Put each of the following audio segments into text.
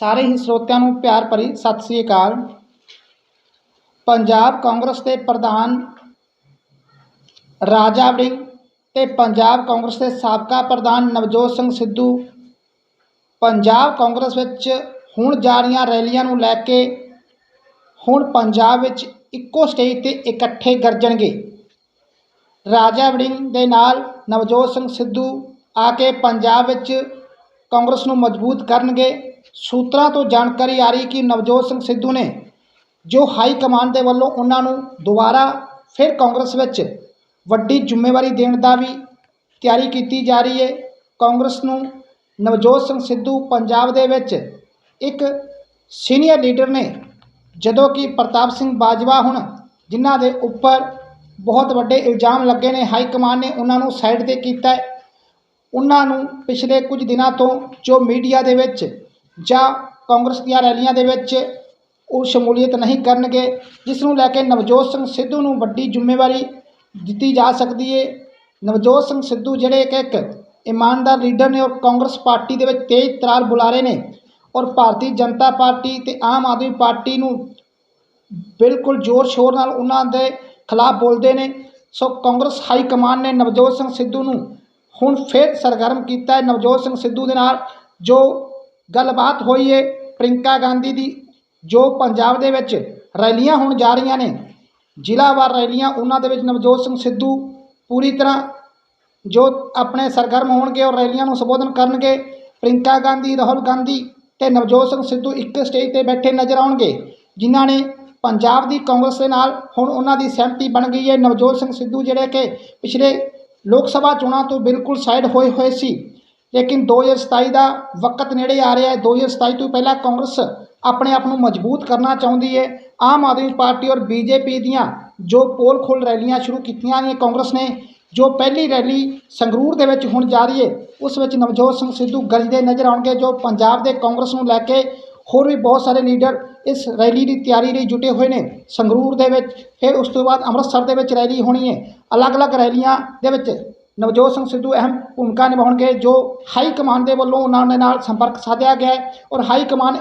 ਸਾਰੇ ਹੀ ਸਰੋਤਿਆਂ ਨੂੰ ਪਿਆਰ ਭਰੀ ਸਤਿ ਸ੍ਰੀ ਅਕਾਲ। ਪੰਜਾਬ ਕਾਂਗਰਸ ਦੇ ਪ੍ਰਧਾਨ ਰਾਜਾ ਵੜਿੰਗ ਤੇ ਪੰਜਾਬ ਕਾਂਗਰਸ ਦੇ ਸਾਬਕਾ ਪ੍ਰਧਾਨ ਨਵਜੋਤ ਸਿੰਘ ਸਿੱਧੂ। ਪੰਜਾਬ ਕਾਂਗਰਸ ਵਿੱਚ ਹੁਣ ਜਾ ਰਹੀਆਂ ਰੈਲੀਆਂ ਨੂੰ ਲੈ ਕੇ ਹੁਣ ਪੰਜਾਬ ਵਿੱਚ ਇੱਕੋ ਸਟੇਜ ਤੇ ਇਕੱਠੇ ਗਰਜਣਗੇ। ਰਾਜਾ ਵੜਿੰਗ ਦੇ ਨਾਲ ਨਵਜੋਤ ਸਿੰਘ ਸਿੱਧੂ ਆ ਕੇ ਪੰਜਾਬ ਵਿੱਚ ਕਾਂਗਰਸ ਨੂੰ ਮਜ਼ਬੂਤ ਕਰਨਗੇ। ਸੂਤਰਾਂ ਤੋਂ ਜਾਣਕਾਰੀ ਆ ਰਹੀ ਕਿ ਨਵਜੋਤ ਸਿੰਘ ਸਿੱਧੂ ਨੇ ਜੋ ਹਾਈ ਕਮਾਂਡ ਦੇ ਵੱਲੋਂ ਉਹਨਾਂ ਨੂੰ ਦੁਬਾਰਾ ਫਿਰ ਕਾਂਗਰਸ ਵਿੱਚ ਵੱਡੀ ਜ਼ਿੰਮੇਵਾਰੀ ਦੇਣ ਦਾ ਵੀ ਤਿਆਰੀ ਕੀਤੀ ਜਾ ਰਹੀ ਹੈ। ਕਾਂਗਰਸ ਨੂੰ ਨਵਜੋਤ ਸਿੰਘ ਸਿੱਧੂ ਪੰਜਾਬ ਦੇ ਵਿੱਚ ਇੱਕ ਸੀਨੀਅਰ ਲੀਡਰ ਨੇ, ਜਦੋਂ ਕਿ ਪ੍ਰਤਾਪ ਸਿੰਘ ਬਾਜਵਾ ਹੁਣ ਜਿਨ੍ਹਾਂ ਦੇ ਉੱਪਰ ਬਹੁਤ ਵੱਡੇ ਇਲਜ਼ਾਮ ਲੱਗੇ ਨੇ, ਹਾਈ ਕਮਾਂਡ ਨੇ ਉਹਨਾਂ ਨੂੰ ਸਾਈਡ ਤੇ ਕੀਤਾ ਹੈ। ਉਹਨਾਂ ਨੂੰ ਪਿਛਲੇ ਕੁਝ ਦਿਨਾਂ ਤੋਂ ਜੋ ਮੀਡੀਆ ਦੇ ਵਿੱਚ ਜਾਂ ਕਾਂਗਰਸ ਦੀਆਂ ਰੈਲੀਆਂ ਦੇ ਵਿੱਚ ਉਹ ਸ਼ਮੂਲੀਅਤ ਨਹੀਂ ਕਰਨਗੇ, ਜਿਸ ਨੂੰ ਲੈ ਕੇ ਨਵਜੋਤ ਸਿੰਘ ਸਿੱਧੂ ਨੂੰ ਵੱਡੀ ਜ਼ਿੰਮੇਵਾਰੀ ਦਿੱਤੀ ਜਾ ਸਕਦੀ ਹੈ ਨਵਜੋਤ ਸਿੰਘ ਸਿੱਧੂ ਜਿਹੜੇ ਕਿ ਇੱਕ ਇਮਾਨਦਾਰ ਲੀਡਰ ਨੇ ਔਰ ਕਾਂਗਰਸ ਪਾਰਟੀ ਦੇ ਵਿੱਚ ਤੇਜ਼ ਤਰਾਰ ਬੁਲਾਰੇ ਨੇ ਔਰ ਭਾਰਤੀ ਜਨਤਾ ਪਾਰਟੀ ਤੇ ਆਮ ਆਦਮੀ ਪਾਰਟੀ ਨੂੰ ਬਿਲਕੁਲ ਜ਼ੋਰ ਸ਼ੋਰ ਨਾਲ ਉਹਨਾਂ ਦੇ ਖਿਲਾਫ ਬੋਲਦੇ ਨੇ। ਸੋ ਕਾਂਗਰਸ ਹਾਈ ਕਮਾਨ ਨੇ ਨਵਜੋਤ ਸਿੰਘ ਸਿੱਧੂ ਨੂੰ ਹੁਣ ਫਿਰ ਸਰਗਰਮ ਕੀਤਾ ਹੈ ਨਵਜੋਤ ਸਿੰਘ ਸਿੱਧੂ ਦੇ ਨਾਲ, ਜੋ ਗੱਲਬਾਤ ਹੋਈ ਹੈ ਪ੍ਰਿੰਕਾ ਗਾਂਧੀ ਦੀ, ਜੋ ਪੰਜਾਬ ਦੇ ਵਿੱਚ ਰੈਲੀਆਂ ਹੋਣ ਜਾ ਰਹੀਆਂ ਨੇ, ਜ਼ਿਲ੍ਹਾਵਾਰ ਰੈਲੀਆਂ ਉਹਨਾਂ ਦੇ ਵਿੱਚ ਨਵਜੋਤ ਸਿੰਘ ਸਿੱਧੂ ਪੂਰੀ ਤਰ੍ਹਾਂ ਜੋ ਆਪਣੇ ਸਰਗਰਮ ਹੋਣਗੇ ਔਰ ਰੈਲੀਆਂ ਨੂੰ ਸੰਬੋਧਨ ਕਰਨਗੇ ਪ੍ਰਿੰਕਾ ਗਾਂਧੀ, ਰਾਹੁਲ ਗਾਂਧੀ ਤੇ ਨਵਜੋਤ ਸਿੰਘ ਸਿੱਧੂ ਇੱਕ ਸਟੇਜ ਤੇ ਬੈਠੇ ਨਜ਼ਰ ਆਉਣਗੇ, ਜਿਨ੍ਹਾਂ ਨੇ ਪੰਜਾਬ ਦੀ ਕਾਂਗਰਸ ਦੇ ਨਾਲ ਹੁਣ ਉਹਨਾਂ ਦੀ ਸਹਿਮਤੀ ਬਣ ਗਈ ਹੈ ਨਵਜੋਤ ਸਿੰਘ ਸਿੱਧੂ ਜਿਹੜੇ ਕਿ ਪਿਛਲੇ ਲੋਕ ਸਭਾ ਚੋਣਾਂ ਤੋਂ ਬਿਲਕੁਲ ਸਾਈਡ ਹੋਏ ਹੋਏ ਸੀ। ਲੇਕਿਨ 2027 ਦਾ ਵਕਤ ਨੇੜੇ ਆ ਰਿਹਾ ਹੈ। 2027 ਤੋਂ ਪਹਿਲਾਂ ਕਾਂਗਰਸ ਆਪਣੇ ਆਪ ਨੂੰ ਮਜ਼ਬੂਤ ਕਰਨਾ ਚਾਹੁੰਦੀ ਹੈ। ਆਮ ਆਦਮੀ ਪਾਰਟੀ ਔਰ ਬੀਜੇਪੀ ਦੀਆਂ ਜੋ ਪੋਲ ਖੋਲ ਰੈਲੀਆਂ ਸ਼ੁਰੂ ਕੀਤੀਆਂ ਨੇ ਕਾਂਗਰਸ ਨੇ, ਜੋ ਪਹਿਲੀ ਰੈਲੀ ਸੰਗਰੂਰ ਦੇ ਵਿੱਚ ਹੁਣ ਜਾ ਰਹੀ ਹੈ, ਉਸ ਵਿੱਚ ਨਵਜੋਤ ਸਿੰਘ ਸਿੱਧੂ ਗਰਜਦੇ ਨਜ਼ਰ ਆਉਣਗੇ, ਜੋ ਪੰਜਾਬ ਦੇ ਕਾਂਗਰਸ ਨੂੰ ਲੈ ਕੇ ਹੋਰ ਵੀ ਬਹੁਤ ਸਾਰੇ ਲੀਡਰ ਇਸ ਰੈਲੀ ਦੀ ਤਿਆਰੀ ਲਈ ਜੁਟੇ ਹੋਏ ਨੇ। ਸੰਗਰੂਰ ਦੇ ਵਿੱਚ ਫਿਰ ਉਸ ਤੋਂ ਬਾਅਦ ਅੰਮ੍ਰਿਤਸਰ ਦੇ ਵਿੱਚ ਰੈਲੀ ਹੋਣੀ ਹੈ। ਅਲੱਗ-ਅਲੱਗ ਰੈਲੀਆਂ ਦੇ ਵਿੱਚ ਨਵਜੋਤ ਸਿੰਘ ਸਿੱਧੂ ਅਹਿਮ ਭੂਮਿਕਾ ਨਿਭਾਉਣਗੇ, ਜੋ ਹਾਈ ਕਮਾਂਡ ਦੇ ਵੱਲੋਂ ਉਹਨਾਂ ਦੇ ਨਾਲ ਸੰਪਰਕ ਸਾਧਿਆ ਗਿਆ ਹੈ ਔਰ ਹਾਈ ਕਮਾਂਡ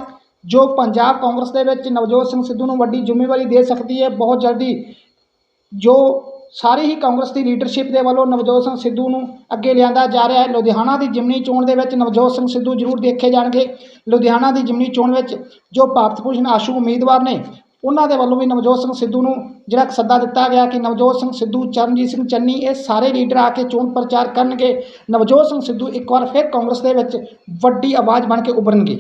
ਜੋ ਪੰਜਾਬ ਕਾਂਗਰਸ ਦੇ ਵਿੱਚ ਨਵਜੋਤ ਸਿੰਘ ਸਿੱਧੂ ਨੂੰ ਵੱਡੀ ਜ਼ਿੰਮੇਵਾਰੀ ਦੇ ਸਕਦੀ ਹੈ, ਬਹੁਤ ਜਲਦੀ ਜੋ ਸਾਰੀ ਹੀ ਕਾਂਗਰਸ ਦੀ ਲੀਡਰਸ਼ਿਪ ਦੇ ਵੱਲੋਂ ਨਵਜੋਤ ਸਿੰਘ ਸਿੱਧੂ ਨੂੰ ਅੱਗੇ ਲਿਆਂਦਾ ਜਾ ਰਿਹਾ ਹੈ। ਲੁਧਿਆਣਾ ਦੀ ਜਿਮਨੀ ਚੋਣ ਦੇ ਵਿੱਚ ਨਵਜੋਤ ਸਿੰਘ ਸਿੱਧੂ ਜ਼ਰੂਰ ਦੇਖੇ ਜਾਣਗੇ। ਲੁਧਿਆਣਾ ਦੀ ਜਿਮਨੀ ਚੋਣ ਵਿੱਚ ਜੋ ਭਾਰਤ ਭੂਸ਼ਣ ਆਸ਼ੂ ਉਮੀਦਵਾਰ ਨੇ, ਉਹਨਾਂ ਦੇ ਵੱਲੋਂ ਵੀ ਨਵਜੋਤ ਸਿੰਘ ਸਿੱਧੂ ਨੂੰ ਜਿਹੜਾ ਸੱਦਾ ਦਿੱਤਾ ਗਿਆ ਕਿ ਨਵਜੋਤ ਸਿੰਘ ਸਿੱਧੂ, ਚਰਨਜੀਤ ਸਿੰਘ ਚੰਨੀ ਇਹ ਸਾਰੇ ਲੀਡਰ ਆ ਕੇ ਚੋਣ ਪ੍ਰਚਾਰ ਕਰਨਗੇ। ਨਵਜੋਤ ਸਿੰਘ ਸਿੱਧੂ ਇੱਕ ਵਾਰ ਫਿਰ ਕਾਂਗਰਸ ਦੇ ਵਿੱਚ ਵੱਡੀ ਆਵਾਜ਼ ਬਣ ਕੇ ਉੱਭਰਨਗੇ।